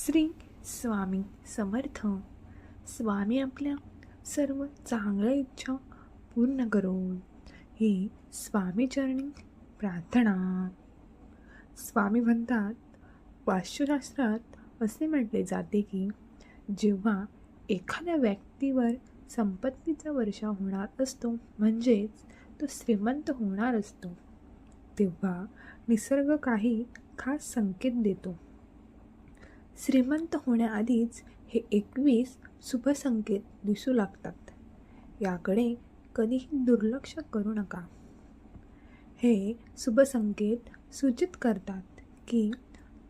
श्री स्वामी समर्थ. स्वामी आपल्या सर्व चांगल्या इच्छा पूर्ण करून ही स्वामीचरणी प्रार्थना. स्वामी म्हणतात वास्तुशास्त्रात असे म्हटले जाते की जेव्हा एखाद्या व्यक्तीवर संपत्तीचा वर्षा होणार असतो म्हणजेच तो श्रीमंत होणार असतो तेव्हा निसर्ग काही खास संकेत देतो. श्रीमंत होण्याआधीच हे एकवीस शुभसंकेत दिसू लागतात. याकडे कधीही दुर्लक्ष करू नका. हे शुभसंकेत सूचित करतात की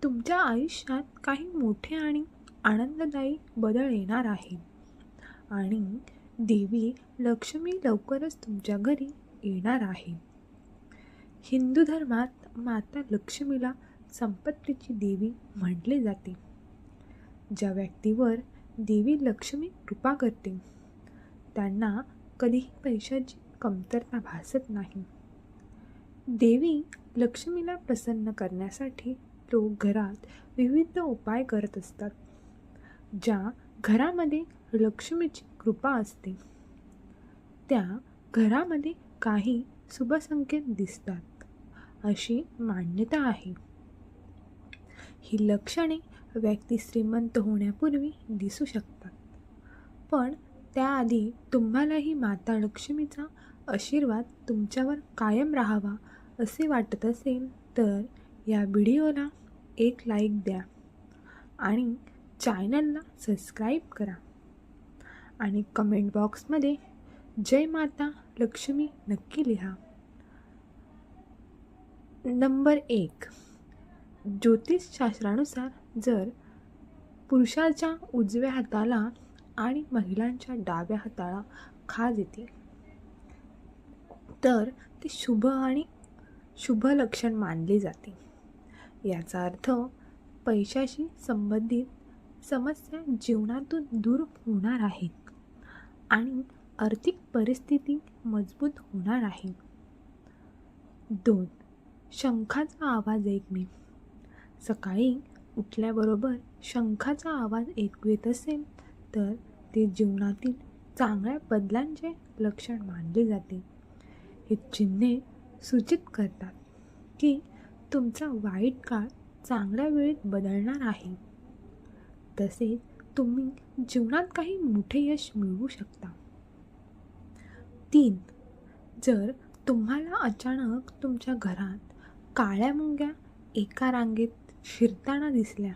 तुमच्या आयुष्यात काही मोठे आणि आनंददायी बदल येणार आहे आणि देवी लक्ष्मी लवकरच तुमच्या घरी येणार आहे. हिंदू धर्मात माता लक्ष्मीला संपत्तीची देवी म्हटले जाते. ज्या व्यक्तीवर देवी लक्ष्मी कृपा करते त्यांना कधीही पैशाची कमतरता भासत नाही. देवी लक्ष्मीला प्रसन्न करण्यासाठी लोक घरात विविध उपाय करत असतात ज्या घरामध्ये लक्ष्मीची कृपा असते. त्या घरामध्ये काही शुभसंकेत दिसतात अशी मान्यता आहे. ही लक्षणे व्यक्ती श्रीमंत होण्यापूर्वी दिसू शकतात. पण त्याआधी तुम्हालाही माता लक्ष्मीचा आशीर्वाद तुमच्यावर कायम राहावा असे वाटत असेल तर या व्हिडिओला एक लाईक द्या आणि चॅनलला सबस्क्राईब करा. आणि कमेंट बॉक्समध्ये जय माता लक्ष्मी नक्की लिहा. नंबर एक ज्योतिषशास्त्रानुसार जर पुरुषाच्या उजव्या हाताला आणि महिलांच्या डाव्या हाताला खाज येते तर ते शुभ आणि शुभ लक्षण मानले जाते. याचा अर्थ पैशाशी संबंधित समस्या जीवनातून दूर होणार आहेत आणि आर्थिक परिस्थिती मजबूत होणार आहे. दोन शंखाचा आवाज ऐकणे सकाळी उठल्याबरोबर शंखाचा आवाज ऐकू येत असेल तर ते जीवनातील चांगल्या बदलांचे लक्षण मानले जाते. हे चिन्हे सूचित करतात की तुमचा वाईट काळ चांगल्या वेळेत बदलणार आहे. तसेच तुम्ही जीवनात काही मोठे यश मिळवू शकता. तीन जर तुम्हाला अचानक तुमच्या घरात काळ्या मुंग्या एका रांगेत शिरताना दिसल्या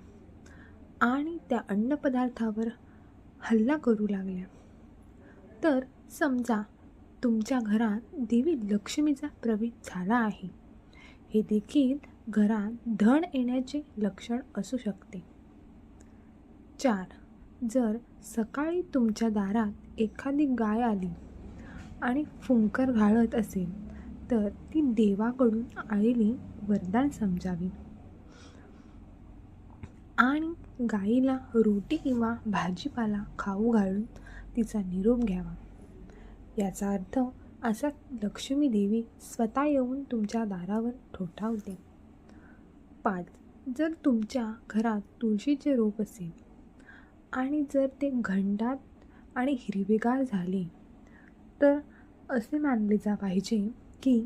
आणि त्या अन्नपदार्थावर हल्ला करू लागल्या. तर समजा तुमच्या घरात देवी लक्ष्मीचा प्रवेश झाला आहे. हे देखील घरात धन येण्याचे लक्षण असू शकते. चार. जर सकाळी तुमच्या दारात एखादी गाय आली आणि फुंकर घालत असेल तर ती देवाकडून आलेली वरदान समजावी. आणि गाईला रोटी किंवा भाजीपाला खाऊ घालून तिचा निरोप घ्यावा. याचा अर्थ असा लक्ष्मी देवी स्वतः येऊन तुमच्या दारावर ठोठावते. पाच जर तुमच्या घरात तुळशीचे रोप असेल आणि जर ते घंटात आणि हिरवेगार झाले तर असे मानले जा पाहिजे की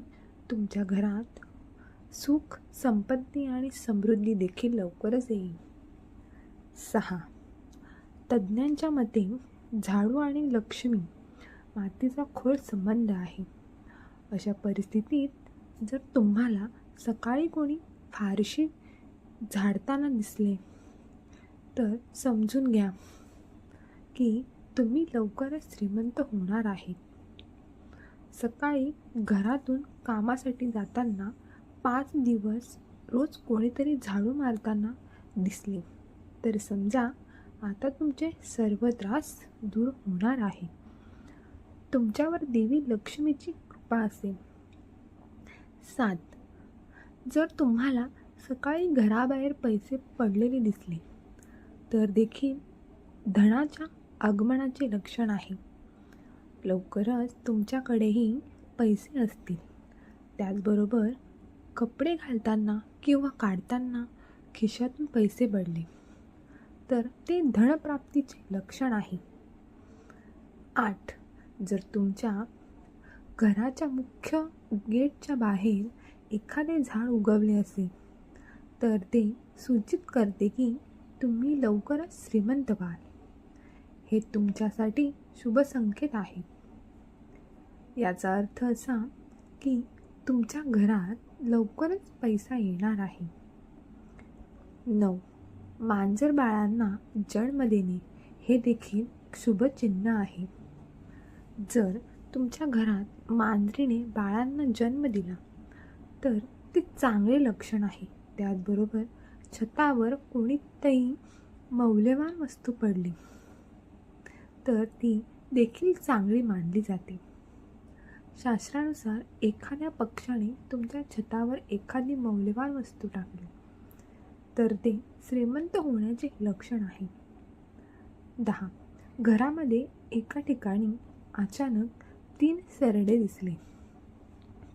तुमच्या घरात सुख संपत्ती आणि समृद्धी देखील लवकरच येईल. सहा. तज्ज्ञांच्या मते झाडू आणि लक्ष्मी मातीचा खोल संबंध आहे. अशा परिस्थितीत जर तुम्हाला सकाळी कोणी फारशी झाडताना दिसले तर समजून घ्या की तुम्ही लवकरच श्रीमंत होणार आहेत. सकाळी घरातून कामासाठी जाताना पाच दिवस रोज कोणीतरी झाडू मारताना दिसले. तर समजा आता तुमचे सर्व त्रास दूर होणार आहे तुमच्यावर देवी लक्ष्मीची कृपा असेल. सात. जर तुम्हाला सकाळी घराबाहेर पैसे पडलेले दिसले तर देखील धनाच्या आगमनाचे लक्षण आहे. लवकरच तुमच्याकडेही पैसे असतील. त्याचबरोबर कपडे घालताना किंवा काढताना खिशातून पैसे पडले. तर ते धनप्राप्तीचे लक्षण आहे. आठ. जर तुमच्या घराच्या मुख्य गेटच्या बाहेर एखादे झाड उगवले असेल तर ते सूचित करते की तुम्ही लवकरच श्रीमंत व्हाल. हे तुमच्यासाठी शुभ संकेत आहे. याचा अर्थ असा की तुमच्या घरात लवकरच पैसा येणार आहे. नऊ. मांजर बाळांना जन्म देणे हे देखील शुभचिन्ह आहे. जर तुमच्या घरात मांजरीने बाळांना जन्म दिला तर ते चांगले लक्षण आहे. त्याचबरोबर छतावर कोणीतही मौल्यवान वस्तू पडली तर ती देखील चांगली मानली जाते. शास्त्रानुसार एखाद्या पक्षाने तुमच्या छतावर एखादी मौल्यवान वस्तू टाकली तर ते श्रीमंत होण्याचे लक्षण आहे. दहा. घरामध्ये एका ठिकाणी अचानक तीन सरडे दिसले.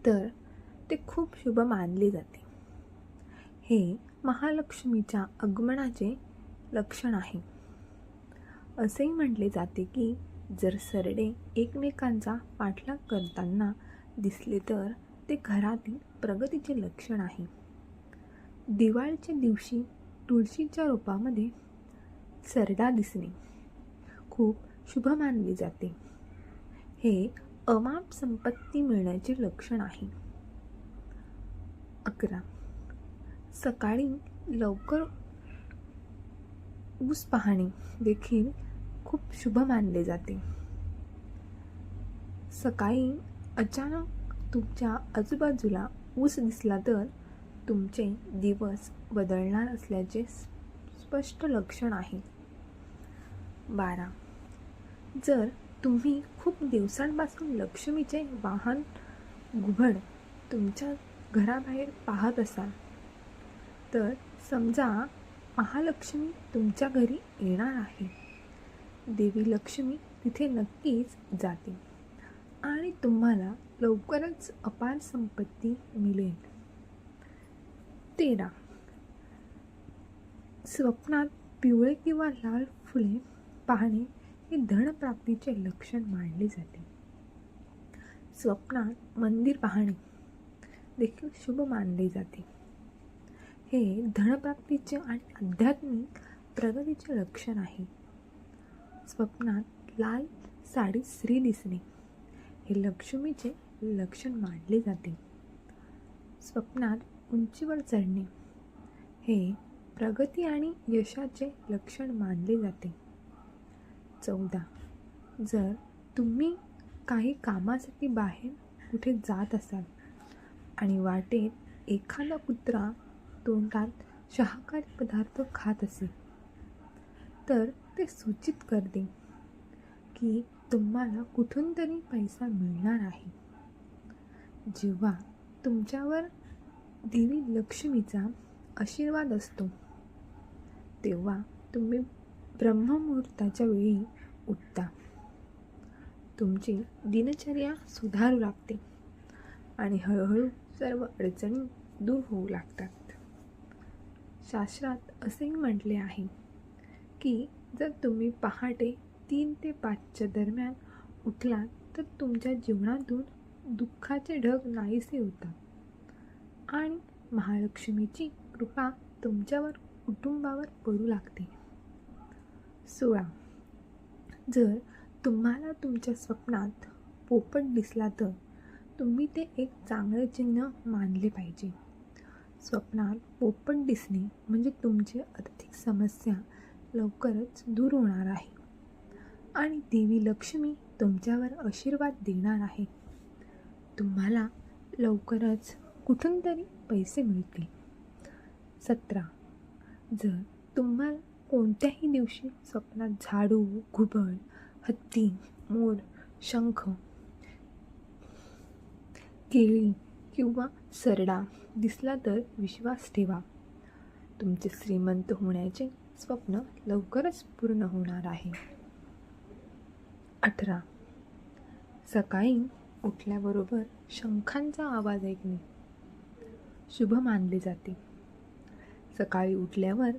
तर ते खूप शुभ मानले जाते. हे महालक्ष्मीच्या आगमनाचे लक्षण आहे. असेही म्हटले जाते की जर सरडे एकमेकांचा पाठलाग करताना दिसले तर ते घरातील प्रगतीचे लक्षण आहे. दिवाळीच्या दिवशी तुळशीच्या रूपामध्ये सरडा दिसणे खूप शुभ मानले जाते. हे अमाप संपत्ती मिळण्याचे लक्षण आहे. अकरा. सकाळी लवकर ऊस पाहणे देखील खूप शुभ मानले जाते. सकाळी अचानक तुमच्या आजूबाजूला ऊस दिसला तर तुमचे दिवस बदलणार असल्याचे स्पष्ट लक्षण आहे. बारा. जर तुम्ही खूप दिवसांपासून लक्ष्मीचे वाहन घुबड तुमच्या घराबाहेर पाहत असाल तर समजा महालक्ष्मी तुमच्या घरी येणार आहे. देवी लक्ष्मी तिथे नक्कीच जाते आणि तुम्हाला लवकरच अपार संपत्ती मिळेल. तेरा. स्वप्नात पिवळे किंवा लाल फुले पाहणे हे धनप्राप्तीचे लक्षण मानले जाते. स्वप्नात मंदिर पाहणे देखील शुभ मानले जाते. हे धनप्राप्तीचे आणि आध्यात्मिक प्रगतीचे लक्षण आहे. स्वप्नात लाल साडी स्त्री दिसणे हे लक्ष्मीचे लक्षण मानले जाते. स्वप्नात उंचीवर चढणे. हे प्रगती आणि यशाचे लक्षण मानले जाते. चौदा. जर तुम्ही काही कामासाठी बाहेर कुठे जात असाल आणि वाटेत एखादा कुत्रा तोंडात शाकाहारी पदार्थ खात असेल तर ते सूचित करते की तुम्हाला कुठून तरी पैसा मिळणार आहे. जेव्हा तुमच्यावर देवी लक्ष्मीचा आशीर्वाद असतो. तेव्हा तुम्ही ब्रह्ममुहूर्ताच्या वेळी उठता. तुमची दिनचर्या सुधारू लागते आणि हळूहळू सर्व अडचणी दूर होऊ लागतात. शास्त्रात असेही म्हटले आहे की जर तुम्ही पहाटे तीन ते पाचच्या दरम्यान उठलात तर तुमच्या जीवनातून दुःखाचे ढग नाहीसे होतात. आणि महालक्ष्मीची कृपा तुमच्यावर कुटुंबावर पडू लागते. सोळा. जर तुम्हाला तुमच्या स्वप्नात पोपट दिसला तर तुम्ही ते एक चांगले चिन्ह मानले पाहिजे. स्वप्नात पोपट दिसणे म्हणजे तुमची आर्थिक समस्या लवकरच दूर होणार आहे. आणि देवी लक्ष्मी तुमच्यावर आशीर्वाद देणार आहे. तुम्हाला लवकरच कुठून तरी पैसे मिळतील. सतरा. जर तुम्हाला कोणत्याही दिवशी स्वप्नात झाडू घुबड हत्ती मोर शंख केळी किंवा सरडा दिसला तर विश्वास ठेवा. तुमचे श्रीमंत होण्याचे स्वप्न लवकरच पूर्ण होणार आहे. अठरा. सकाळी उठल्याबरोबर शंखांचा आवाज ऐकणे. शुभ मानले जाते. सकाळी उठल्यावर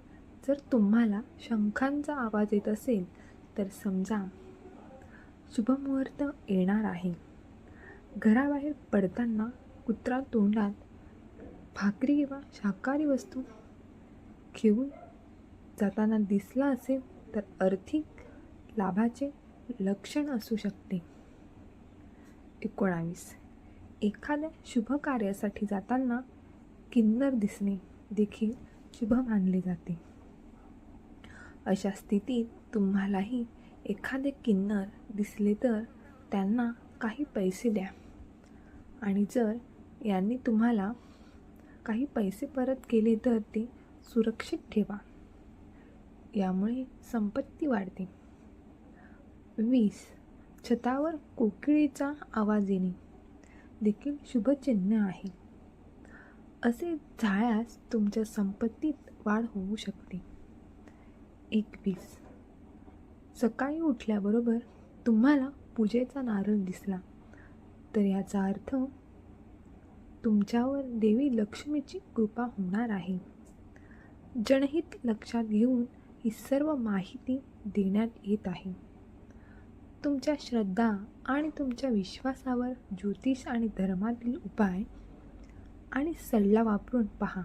जर तुम्हाला शंखांचा आवाज येत असेल तर समजा शुभमुहूर्त येणार आहे. घराबाहेर पडताना कुत्रा तोंडात भाकरी किंवा शाकाहारी वस्तू घेऊन जाताना दिसला असेल तर आर्थिक लाभाचे लक्षण असू शकते. एकोणावीस. एखाद्या शुभ कार्यासाठी जाताना किन्नर दिसणे देखील शुभ मानले जाते. अशा स्थितीत तुम्हालाही एखादे किन्नर दिसले तर त्यांना काही पैसे द्या. आणि जर यांनी तुम्हाला काही पैसे परत केले तर ते सुरक्षित ठेवा. यामुळे संपत्ती वाढते. वीस. छतावर कोकिळीचा आवाज येणे देखील शुभचिन्ह आहे. असे झाल्यास तुमच्या संपत्तीत वाढ होऊ शकते. एकवीस सकाळी उठल्याबरोबर तुम्हाला पूजेचा नारळ दिसला. तर याचा अर्थ तुमच्यावर देवी लक्ष्मीची कृपा होणार आहे. जनहित लक्षात घेऊन ही सर्व माहिती देण्यात येत आहे. तुमच्या श्रद्धा आणि तुमच्या विश्वासावर ज्योतिष आणि धर्मातील उपाय आणि सल्ला वापरून पहा.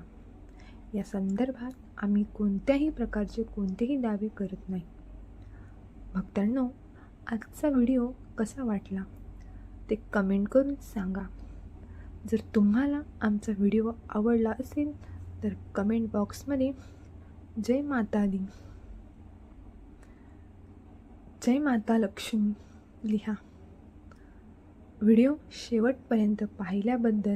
या संदर्भात आम्ही कोणत्याही प्रकारचे कोणतेही दावे करत नाही. भक्तांनो आजचा व्हिडिओ कसा वाटला? ते कमेंट करून सांगा. जर तुम्हाला आमचा व्हिडिओ आवडला असेल तर कमेंट बॉक्समध्ये जय माता दी. जय माता लक्ष्मी लिहा. व्हिडिओ शेवटपर्यंत पाहिल्याबद्दल